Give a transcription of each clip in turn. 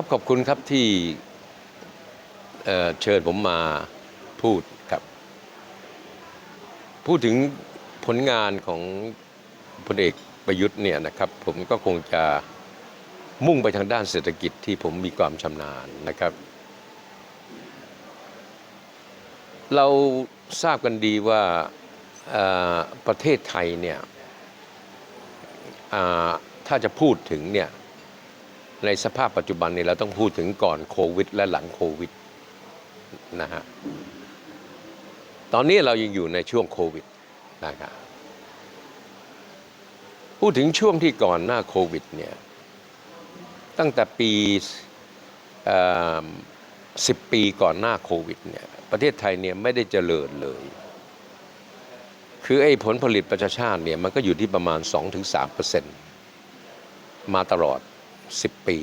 ครับขอบคุณครับที่เเชิญผมมาพูดครับ พูดถึงผลงานของพลเอกประยุทธ์เนี่ยนะครับ ผมก็คงจะมุ่งไปทางด้านเศรษฐกิจที่ผมมีความชำนาญนะครับ เราทราบกันดีว่าประเทศไทยเนี่ยถ้าจะพูดถึงเนี่ย ในสภาพปัจจุบันนี้เราต้องพูดถึงก่อนโควิด และหลังโควิดนะฮะตอนนี้เรายังอยู่ในช่วงโควิดนะครับพูดถึงช่วงที่ก่อนหน้าโควิดเนี่ยตั้งแต่ปีสิบปีก่อนหน้าโควิดเนี่ยประเทศไทยเนี่ยไม่ได้เจริญเลย คือไอ้ผลผลิตประชาชาติเนี่ยมันก็อยู่ที่ประมาณ 2-3%มาตลอด 10 ปี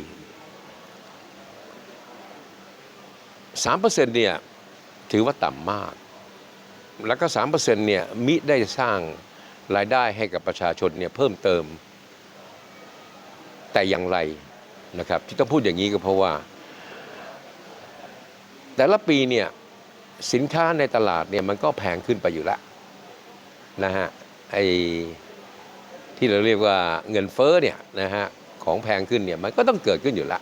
3%เนี่ยถือว่าต่ำมาก แล้วก็3%เนี่ยมิได้สร้างรายได้ให้กับประชาชนเนี่ยเพิ่มเติม แต่อย่างไรนะครับ ที่ต้องพูดอย่างนี้ก็เพราะว่า แต่ละปีเนี่ยสินค้าในตลาดเนี่ยมันก็แพงขึ้นไปอยู่แล้วนะฮะไอ้ที่เราเรียกว่าเงินเฟ้อเนี่ยนะฮะ ของแพงขึ้นเนี่ยมันก็ต้องเกิดขึ้นอยู่แล้ว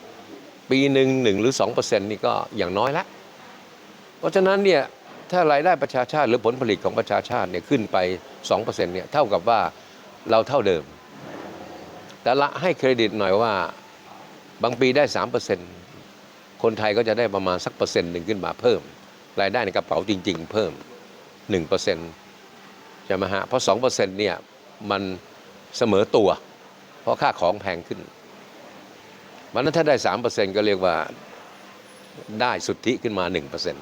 ปีหนึ่งหนึ่งหรือ2%นี่ก็อย่างน้อยละ เพราะฉะนั้นเนี่ยถ้ารายได้ประชาชาติหรือผลผลิตของประชาชาติเนี่ยขึ้นไป 2%เนี่ยเท่ากับว่าเราเท่าเดิม แต่ละให้เครดิตหน่อยว่าบางปีได้ 3%คนไทยก็จะได้ประมาณสักเปอร์เซ็นต์หนึ่งขึ้นมาเพิ่ม รายได้ในกระเป๋าจริง ๆ เพิ่ม 1%ใช่ไหมฮะเพราะ2%เนี่ยมันเสมอตัว เพราะค่าของแพงขึ้นวันนั้นถ้าได้3%ก็เรียกว่าได้สุทธิขึ้นมาหนึ่งเปอร์เซ็น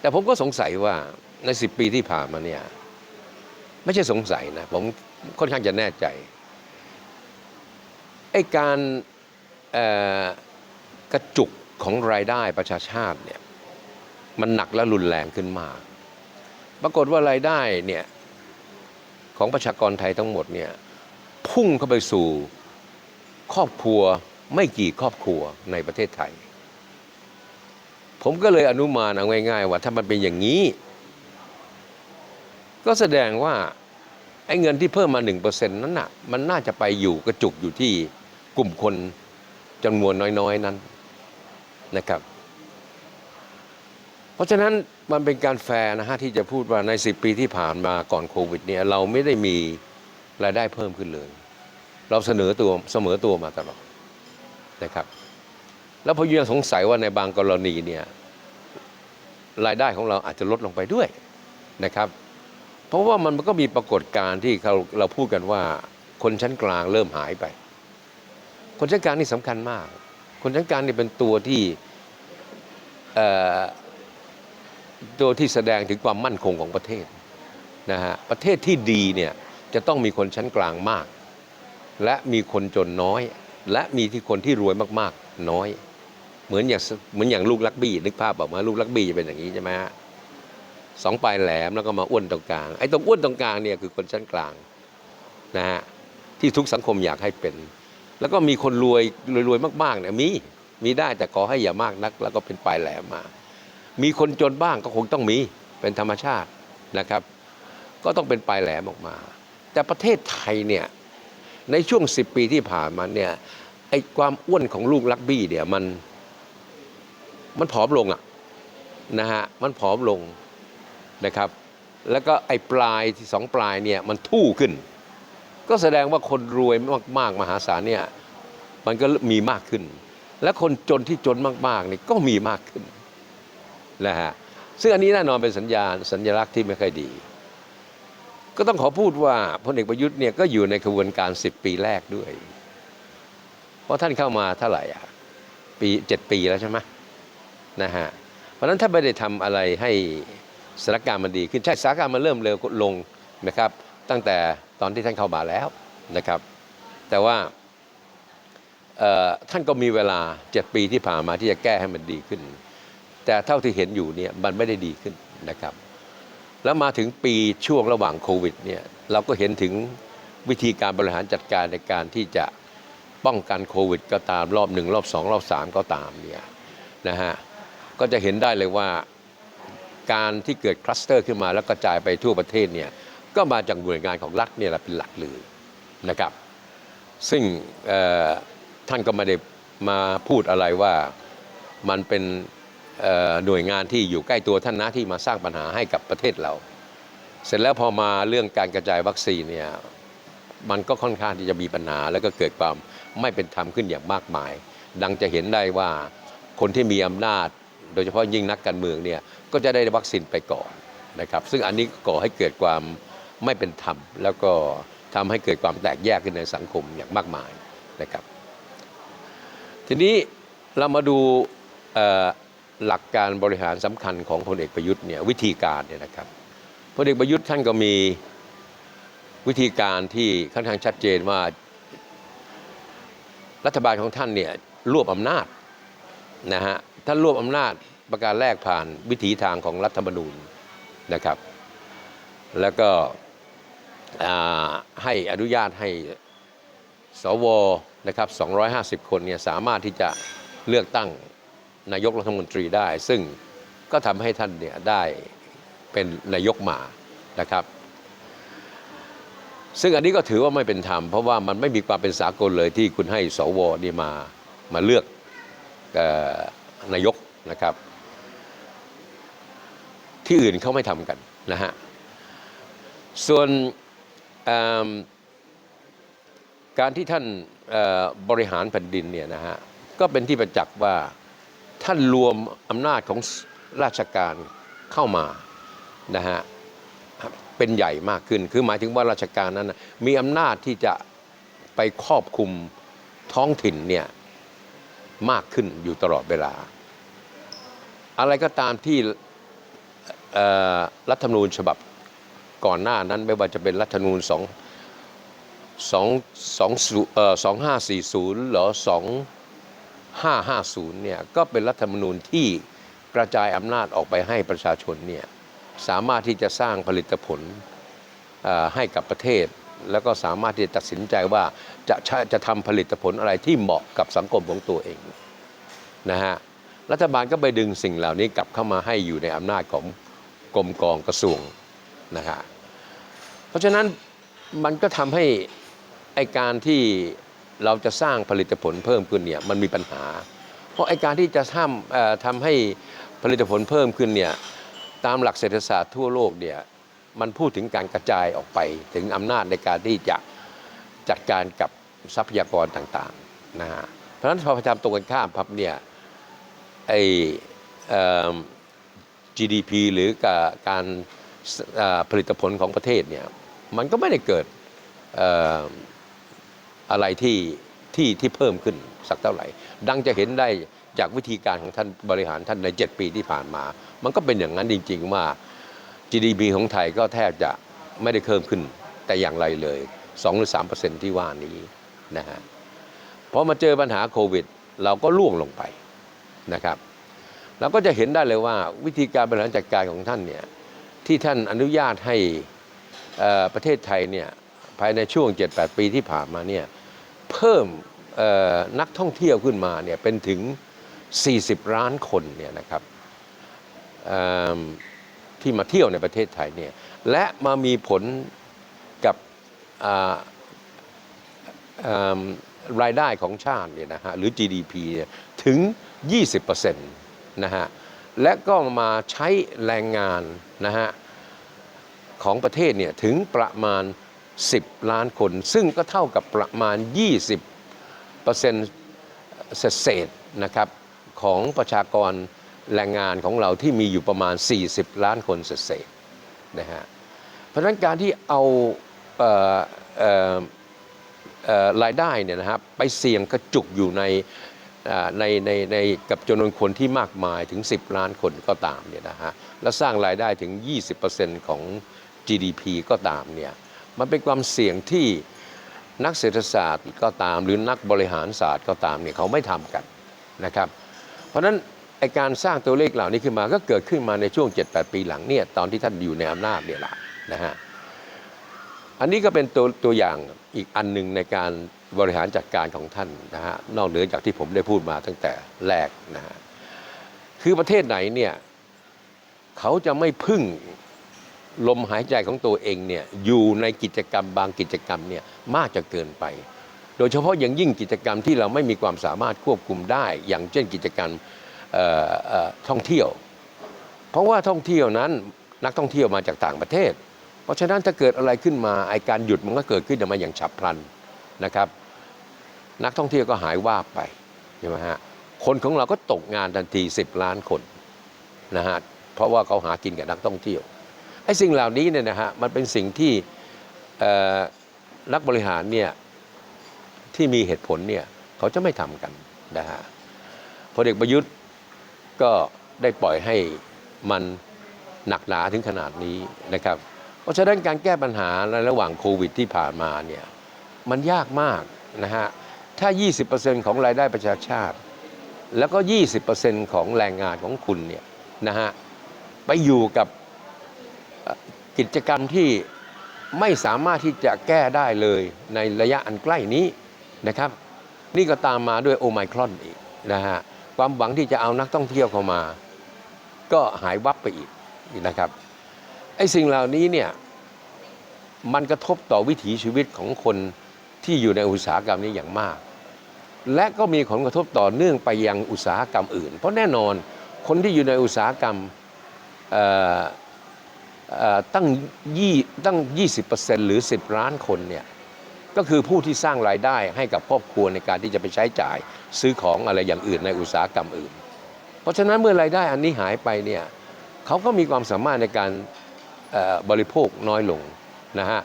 แต่ผมก็สงสัยว่าใน10ปีที่ผ่านมาเนี่ยไม่ใช่สงสัยนะ ผมค่อนข้างจะแน่ใจไอ้การกระจุกของรายได้ประชาชาติเนี่ยมันหนักและรุนแรงขึ้นมาก ปรากฏว่ารายได้เนี่ยของประชากรไทยทั้งหมดเนี่ย พุ่งเข้าไปสู่ครอบครัวไม่กี่ครอบครัวในประเทศไทย ผมก็เลยอนุมานเอาง่าย ๆ ว่าถ้ามันเป็นอย่างนี้ ก็แสดงว่าไอ้เงินที่เพิ่มมา 1%นั้นน่ะมันน่าจะไปอยู่กระจุกอยู่ที่กลุ่มคนจำนวนน้อย ๆ นั้นนะครับ เพราะฉะนั้นมันเป็นการแฟร์นะฮะที่จะพูดว่าใน 10 ปีที่ผ่านมาก่อนโควิดเนี่ยเราไม่ได้มี รายได้เพิ่มขึ้นเลย เราเสนอตัวเสมอตัวมาตลอดนะครับ แล้วพอยังสงสัยว่าในบางกรณีเนี่ยรายได้ของเราอาจจะลดลงไปด้วยนะครับ เพราะว่ามันก็มีปรากฏการณ์ที่เราเราพูดกันว่า คนชั้นกลางเริ่มหายไป คนชั้นกลางนี่สำคัญมาก คนชั้นกลางนี่เป็นตัวที่ตัวที่แสดงถึงความมั่นคงของประเทศนะฮะประเทศที่ดีเนี่ย จะต้องมีคนชั้นกลางมาก และมีคนจนน้อย และมีที่คนที่รวยมากๆ น้อย เหมือนอย่างเหมือนอย่างลูกลักบี้นึกภาพออกมาลูกลักบี้จะเป็นอย่างนี้ใช่ไหมฮะสองปลายแหลมแล้วก็มาอ้วนตรงกลางไอ้ตรงอ้วนตรงกลางเนี่ยคือคนชั้นกลางนะฮะที่ทุกสังคมอยากให้เป็น แล้วก็มีคนรวยรวยๆมากๆเนี่ยมีมีได้แต่ขอให้อย่ามากนัก แล้วก็เป็นปลายแหลมมา มีคนจนบ้างก็คงต้องมีเป็นธรรมชาตินะครับ ก็ต้องเป็นปลายแหลมออกมา แต่ประเทศไทยเนี่ยในช่วง 10 ปีที่ผ่านมาเนี่ยไอ้ความอ้วนของลูกลักบี้เนี่ยมันมันผอมลงอะนะฮะมันผอมลงนะครับ แล้วก็ไอ้ปลายที่สองปลายเนี่ยมันทู่ขึ้น ก็แสดงว่าคนรวยมากๆมหาศาลเนี่ยมันก็มีมากขึ้น และคนจนที่จนมากๆนี่ก็มีมากขึ้นนะฮะซึ่งอันนี้แน่นอนเป็นสัญญาณสัญลักษณ์ที่ไม่ค่อยดี ก็ต้องขอพูดว่าพลเอกประยุทธ์เนี่ยก็อยู่ในกระบวนการ 10 ปีแรกด้วย เพราะท่านเข้ามาเท่าไหร่อะปีเจ็ดปีแล้วใช่ไหมนะฮะเพราะนั้นถ้าไม่ได้ทำอะไรให้สถานการณ์มันดีขึ้นใช่สถานการณ์มันเริ่มเร็วลงนะครับ ตั้งแต่ตอนที่ท่านเข้ามาแล้วนะครับ แต่ว่าท่านก็มีเวลา 7 ปีที่ผ่านมาที่จะแก้ให้มันดีขึ้น แต่เท่าที่เห็นอยู่เนี่ยมันไม่ได้ดีขึ้นนะครับ แล้วมาถึงปีช่วงระหว่างโควิดเนี่ยเราก็เห็นถึงวิธีการบริหารจัดการในการที่จะป้องกันโควิด ก็ตามรอบหนึ่งรอบสองรอบสามก็ตามเนี่ยนะฮะก็จะเห็นได้เลยว่าการที่เกิดคลัสเตอร์ขึ้นมาแล้วกระจายไปทั่วประเทศเนี่ยก็มาจากหน่วยงานของรัฐเนี่ยแหละเป็นหลักเลยนะครับ ซึ่งท่านก็ไม่ได้มาพูดอะไรว่ามันเป็น หน่วยงานที่อยู่ใกล้ตัวท่านนะที่มาสร้างปัญหาให้กับประเทศเรา เสร็จแล้วพอมาเรื่องการกระจายวัคซีนเนี่ยมันก็ค่อนข้างที่จะมีปัญหา แล้วก็เกิดความไม่เป็นธรรมขึ้นอย่างมากมาย ดังจะเห็นได้ว่าคนที่มีอำนาจ โดยเฉพาะยิ่งนักการเมืองเนี่ยก็จะได้วัคซีนไปก่อนนะครับ ซึ่งอันนี้ก่อให้เกิดความไม่เป็นธรรม แล้วก็ทำให้เกิดความแตกแยกขึ้นในสังคมอย่างมากมายนะครับ ทีนี้เรามาดู หลักการบริหารสำคัญของพลเอกประยุทธ์เนี่ยวิธีการเนี่ยนะครับพลเอกประยุทธ์ท่านก็มีวิธีการที่ค่อนข้างชัดเจนว่า รัฐบาลของท่านเนี่ยรวบอำนาจนะฮะท่านรวบอำนาจประการแรกผ่านวิถีทางของรัฐธรรมนูญนะครับ แล้วก็ให้อนุญาตให้สวนะครับ250 คนเนี่ยสามารถที่จะเลือกตั้ง นายกรัฐมนตรีได้ ซึ่งก็ทำให้ท่านเนี่ยได้เป็นนายกมานะครับ ซึ่งอันนี้ก็ถือว่าไม่เป็นธรรม เพราะว่ามันไม่มีความเป็นสากลเลยที่คุณให้สวนี่มามาเลือกออนายกนะครับ ที่อื่นเขาไม่ทำกันนะฮะส่วนการที่ท่านบริหารแผ่นดินเนี่ยนะฮะก็เป็นที่ประจักษ์ว่า ท่านรวมอำนาจของราชการเข้ามานะฮะเป็นใหญ่มากขึ้น คือหมายถึงว่าราชการนั้นนะมีอำนาจที่จะไปครอบคุมท้องถิ่นเนี่ยมากขึ้นอยู่ตลอดเวลา อะไรก็ตามที่รัฐธรรมนูญฉบับก่อนหน้านั้นไม่ว่าจะเป็นรัฐธรรมนูญสองสองสองห้าสี่ศูนย์หรอส องห้าห้าศูนย์เนี่ยก็เป็นรัฐธรรมนูญที่กระจายอำนาจออกไปให้ประชาชนเนี่ยสามารถที่จะสร้างผลิตผลให้กับประเทศ แล้วก็สามารถที่จะตัดสินใจว่าจะจะทำผลิตผลอะไรที่เหมาะกับสังคมของตัวเองนะฮะรัฐบาลก็ไปดึงสิ่งเหล่านี้กลับเข้ามาให้อยู่ในอำนาจของกรมกองกระทรวงนะฮะเพราะฉะนั้นมันก็ทำให้ไอการที่ เราจะสร้างผลิตผลเพิ่มขึ้นเนี่ยมันมีปัญหา เพราะไอการที่จะทำเอ่อทำให้ผลิตผลเพิ่มขึ้นเนี่ยตามหลักเศรษฐศาสตร์ทั่วโลกเนี่ยมันพูดถึงการกระจายออกไปถึงอำนาจในการที่จะจัดการกับทรัพยากรต่างๆนะฮะเพราะฉะนั้นพอพยายามตรงกันข้ามพับเนี่ยไอ GDP หรือการผลิตผลของประเทศเนี่ยมันก็ไม่ได้เกิด อะไรที่ที่ที่เพิ่มขึ้นสักเท่าไหร่ ดังจะเห็นได้จากวิธีการของท่านบริหารท่านใน 7 ปีที่ผ่านมา มันก็เป็นอย่างนั้นจริง ๆ ว่า GDP ของไทยก็แทบจะไม่ได้เพิ่มขึ้นแต่อย่างไรเลย 2 หรือ 3 ที่ว่านี้นะฮะพอมาเจอปัญหาโควิด เราก็ล่วงลงไปนะครับเราก็จะเห็นได้เลยว่าวิธีการบริหารจัดการของท่านเนี่ยที่ท่านอนุญาตให้ประเทศไทยเนี่ยภายในช่วง 7-8 ปีที่ผ่านมาเนี่ย เพิ่มนักท่องเที่ยวขึ้นมาเนี่ยเป็นถึง 40 ล้านคนเนี่ยนะครับที่มาเที่ยวในประเทศไทยเนี่ยและมามีผลกับรายได้ของชาติเนี่ยนะฮะหรือ GDP เนี่ยถึง 20%นะฮะและก็มาใช้แรงงานนะฮะของประเทศเนี่ยถึงประมาณ 10 ล้านคน ซึ่งก็เท่ากับประมาณ 20เปอร์เซ็นต์เศษนะครับของประชากรแรงงานของเราที่มีอยู่ประมาณ 40 ล้านคนเศษนะฮะเพราะฉะนั้นการที่เอาเออเออเออรายได้เนี่ยนะครับไปเสี่ยงกระจุกอยู่ในในในในกับจำนวนคนที่มากมายถึง 10 ล้านคนก็ตามเนี่ยนะฮะและสร้างรายได้ถึง 20%ของ GDP ก็ตามเนี่ย มันเป็นความเสี่ยงที่นักเศรษฐศาสตร์ก็ตาม หรือนักบริหารศาสตร์ก็ตามเนี่ยเขาไม่ทำกันนะครับ เพราะฉะนั้นไอการสร้างตัวเลขเหล่านี้ขึ้นมาก็เกิดขึ้นมาในช่วง 7-8 ปีหลังเนี่ยตอนที่ท่านอยู่ในอำนาจเนี่ยแหละนะฮะอันนี้ก็เป็นตัวตัวอย่างอีกอันหนึ่งในการบริหารจัดการของท่านนะฮะนอกเหนือจากที่ผมได้พูดมาตั้งแต่แรกนะฮะคือประเทศไหนเนี่ยเขาจะไม่พึ่ง ลมหายใจของตัวเองเนี่ยอยู่ในกิจกรรมบางกิจกรรมเนี่ยมากจะเกินไป โดยเฉพาะอย่างยิ่งกิจกรรมที่เราไม่มีความสามารถควบคุมได้ อย่างเช่นกิจกรรมท่องเที่ยว เพราะว่าท่องเที่ยวนั้นนักท่องเที่ยวมาจากต่างประเทศ เพราะฉะนั้นถ้าเกิดอะไรขึ้นมาไอการหยุดมันก็เกิดขึ้นมาอย่างฉับพลันนะครับ นักท่องเที่ยวก็หายว่าไปใช่ไหมฮะคนของเราก็ตกงานทันที 10 ล้านคนนะฮะเพราะว่าเขาหากินกับนักท่องเที่ยว อ้สิ่งเหล่านี้เนี่ยนะฮะมันเป็นสิ่งที่นักบริหารเนี่ยที่มีเหตุผลเนี่ยเขาจะไม่ทำกันนะฮะพลเอกประยุทธ์ก็ได้ปล่อยให้มันหนักหนาถึงขนาดนี้นะครับ เพราะฉะนั้นการแก้ปัญหาในระหว่างโควิดที่ผ่านมาเนี่ยมันยากมากนะฮะถ้า 20%ของรายได้ประชาชาติ แล้วก็ 20%ของแรงงานของคุณเนี่ยนะฮะไปอยู่กับ กิจกรรมที่ไม่สามารถที่จะแก้ได้เลยในระยะอันใกล้นี้นะครับ นี่ก็ตามมาด้วยโอไมครอนอีกนะฮะความหวังที่จะเอานักท่องเที่ยวเข้ามา ก็หายวับไปอีกนะครับไอ้สิ่งเหล่านี้เนี่ยมันกระทบต่อวิถีชีวิตของคนที่อยู่ในอุตสาหกรรมนี้อย่างมาก และก็มีผลกระทบต่อเนื่องไปยังอุตสาหกรรมอื่น เพราะแน่นอนคนที่อยู่ในอุตสาหกรรมอ ตั้งยี่ตั้ง 20%หรือ 10 ล้านคนเนี่ยก็คือผู้ที่สร้างรายได้ให้กับครอบครัวในการที่จะไปใช้จ่ายซื้อของอะไรอย่างอื่นในอุตสาหกรรมอื่น เพราะฉะนั้นเมื่อรายได้อันนี้หายไปเนี่ยเขาก็มีความสามารถในการบริโภคน้อยลงนะฮะ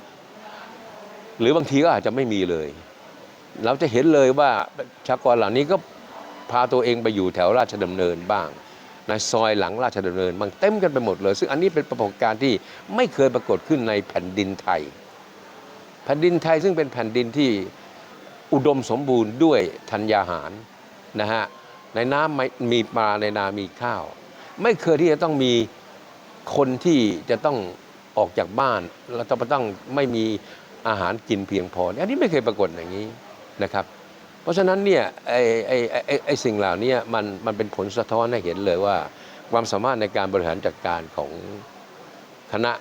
หรือบางทีก็อาจจะไม่มีเลย เราจะเห็นเลยว่าชากรเหล่านี้ก็พาตัวเองไปอยู่แถวราชดำเนินบ้าง ในซอยหลังราชดำเนินบางเต็มกันไปหมดเลย ซึ่งอันนี้เป็นประสบการณ์ที่ไม่เคยปรากฏขึ้นในแผ่นดินไทย แผ่นดินไทยซึ่งเป็นแผ่นดินที่อุดมสมบูรณ์ด้วยธัญญาหารนะฮะในน้ำม่มีปลาในนามีข้าว ไม่เคยที่จะต้องมีคนที่จะต้องออกจากบ้านแล้วต้องต้องไม่มีอาหารกินเพียงพออันนี้ไม่เคยปรากฏอย่างนี้นะครับ เพราะฉะนั้นเนี่ยไอ้ไอ้ไอ้ไอ้สิ่งเหล่านี้มันมันเป็นผลสะท้อนให้เห็นเลยว่า ความสามารถในการบริหารจัดการของคณะ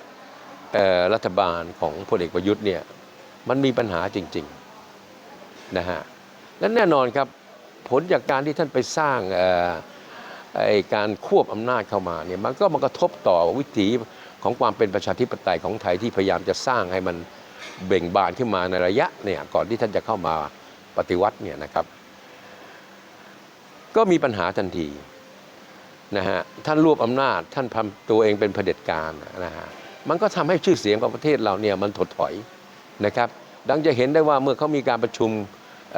รัฐบาลของพลเอกประยุทธ์เนี่ยมันมีปัญหาจริงๆนะฮะและแน่นอนครับผลจากการที่ท่านไปสร้างไอ้การควบอำนาจเข้ามาเนี่ยมันก็มากระทบต่อวิถีของความเป็นประชาธิปไตยของไทยที่พยายามจะสร้างให้มันเบ่งบานขึ้นมาในระยะเนี่ยก่อนที่ท่านจะเข้ามา ปฏิวัติเนี่ยนะครับ ก็มีปัญหาทันทีนะฮะท่านรวบอำนาจ ท่านทำตัวเองเป็นเผด็จการนะฮะมันก็ทำให้ชื่อเสียงของประเทศเราเนี่ยมันถดถอยนะครับ ดังจะเห็นได้ว่าเมื่อเขามีการประชุมเ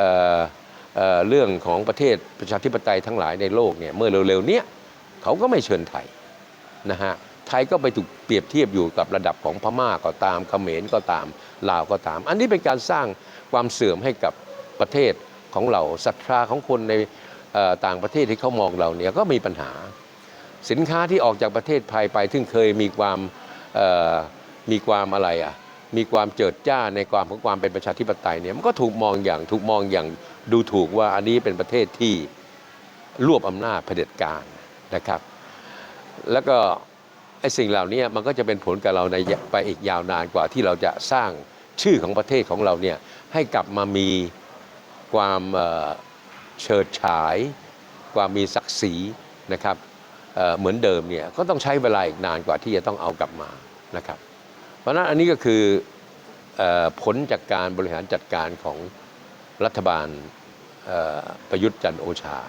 เเรื่องของประเทศประชาธิปไตยทั้งหลายในโลกเนี่ยเมื่อเร็วๆเนี้ยเขาก็ไม่เชิญไทยนะฮะไทยก็ไปถูกเปรียบเทียบอยู่กับระดับของพม่าก็ตามเขมรก็ตามลาวก็ตาม อันนี้เป็นการสร้างความเสื่อมให้กับ ประเทศของเราศรัทธาของคนในต่างประเทศที่เขามองเราเนี่ยก็มีปัญหา สินค้าที่ออกจากประเทศไทยไปซึ่งเคยมีความมีความอะไรอะมีความเจิดจ้าในความของความเป็นประชาธิปไตยเนี่ยมันก็ถูกมองอย่างถูกมองอย่างดูถูกว่าอันนี้เป็นประเทศที่รวบอำนาจเผด็จการนะครับ แล้วก็ไอ้สิ่งเหล่านี้มันก็จะเป็นผลกับเราในไปอีกยาวนานกว่าที่เราจะสร้างชื่อของประเทศของเราเนี่ยให้กลับมามี ความเฉิดฉาย ความมีศักดิ์ศรีนะครับเเหมือนเดิมเนี่ยก็ต้องใช้เวลาอีกนานกว่าที่จะต้องเอากลับมานะครับ เพราะนั้นอันนี้ก็คืออผลจากการบริหารจัดการของรัฐบาลประยุทธ์จันโอชา